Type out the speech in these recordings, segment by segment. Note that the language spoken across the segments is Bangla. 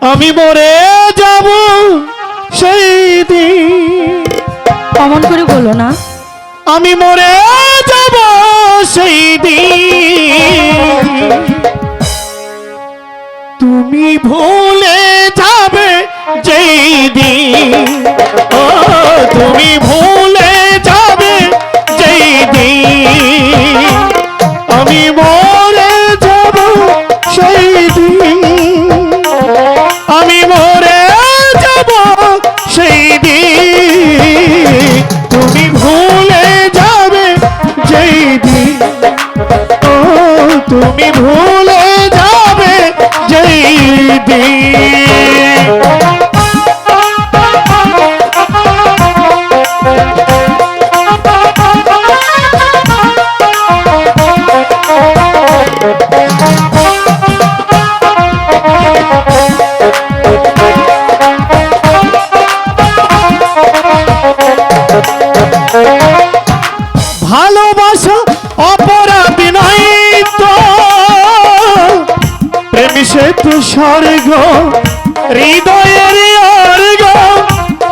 আমি মরে যাব সেই দিন। অমন করে বলো না। আমি মরে যাব সেই দিন। তুমি ভুলে যাবে যেই দিন। ও তুমি ভুলে আমি মরে যাব সেই তুমি ভুলে যাবে যেই দিন। ও, তুমি ভুলে যাবে যেই দিন। সে তো স্বর্গ হৃদয়ের অর্গ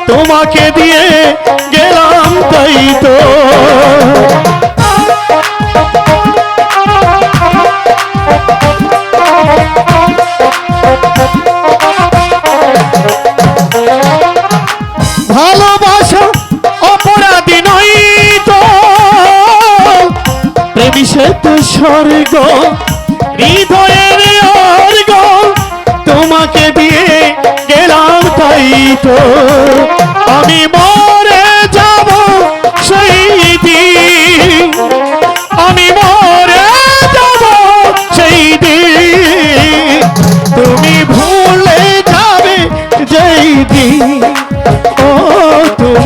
তোমাকে দিয়ে গেলাম তাই তো। ভালোবাসা অপরাধী নয় তো। প্রেমী সে তো স্বর্গ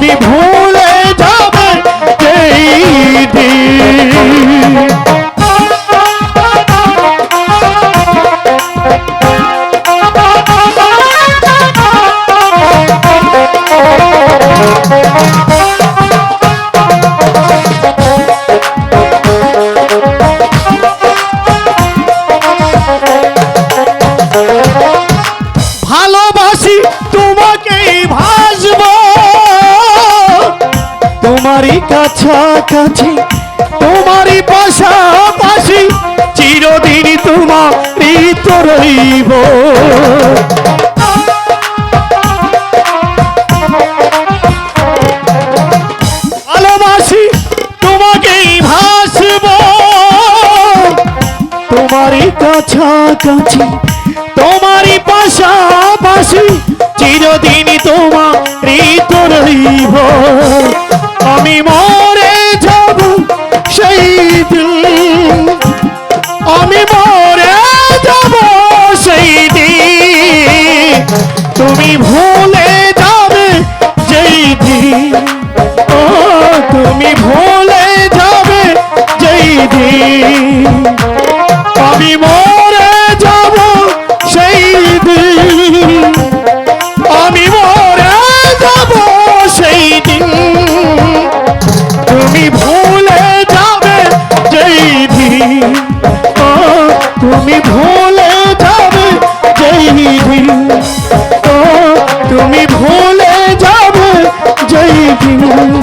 তুমি কাছাকাছি, তোমারই পাশাপাশি চিরদিন তোমারই তো রইব। ভালোবাসি, তোমাকেই ভাসবো। তোমারই কাছাকাছি, তোমারই পাশাপাশি চিরদিন তোমারই আমি মরে যাব সেই দিন। আমি মরে যাব সেই দিন। তুমি ভুলে যাবে যেই দিন। তুমি ভুলে যাবে যেই দিন। তুমি ভুলে যাবে যেই দিন।